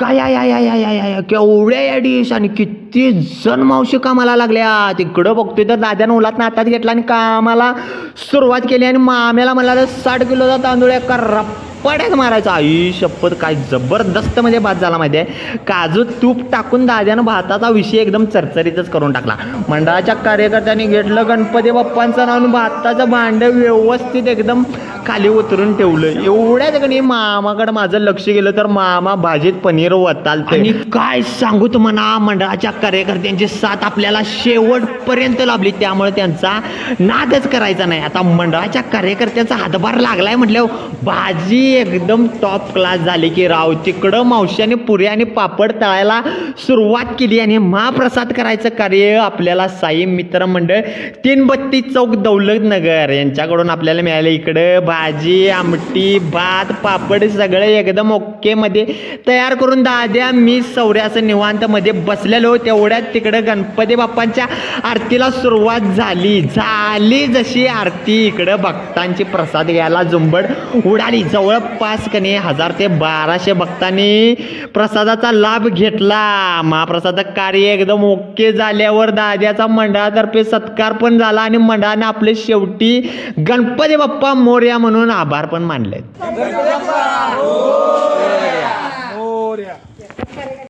काय या या या या या या या? केवढ्या या डिश आणि किती जण मावशी कामाला लागल्या. तिकडं बघतोय तर दाद्यानं उलात नातात घेतला आणि कामाला सुरुवात केली आणि माम्याला मला साठ किलोचा तांदूळ एका रप्पाड्यात मारायचा. आई शपथ काय जबरदस्त म्हणजे भात झाला माहिती आहे. काजू तूप टाकून दाद्यानं भाताचा विषय एकदम चरचरीतच करून टाकला. मंडळाच्या कार्यकर्त्यांनी घेतलं गणपती बाप्पांचं नाव आणि भाताचं भांडं व्यवस्थित एकदम खाली उतरून ठेवलं. एवढ्या ठिकाणी मामाकडे माझं लक्ष गेलं तर मामा भाजीत पनीर वताल आणि काय सांगू तुम्हाला मंडळाच्या कार्यकर्त्यांची साथ आपल्याला शेवटपर्यंत लाभली. त्यामुळे त्यांचा नादच करायचा नाही. आता मंडळाच्या कार्यकर्त्यांचा हातभार लागलाय म्हटल्यावर भाजी एकदम टॉप क्लास झाली की राव तिकडं मावश्याने पुरी आणि पापड तळायला सुरुवात केली आणि महाप्रसाद करायचं कार्य आपल्याला साई मित्र मंडळ तीन बत्ती चौक दौलत नगर यांच्याकडून आपल्याला मिळालं. इकडं भाजी आमटी भात पापड सगळं एकदम ओक्केमध्ये तयार करून दाद्या मी सौर्याचं निवांतमध्ये बसलेलो. तेवढ्यात तिकडं गणपती बाप्पांच्या आरतीला सुरुवात झाली. झाली जशी आरती. इकडं भक्तांची प्रसाद घ्यायला झुंबड उडाली. जवळपास कने हजार ते बाराशे भक्तांनी प्रसादाचा लाभ घेतला. महाप्रसाद कार्य एकदम ओके झाल्यावर दाद्याचा मंडळातर्फे सत्कार पण झाला आणि मंडळाने आपले शेवटी गणपती बाप्पा मोर्या म्हणून आभार पण मानले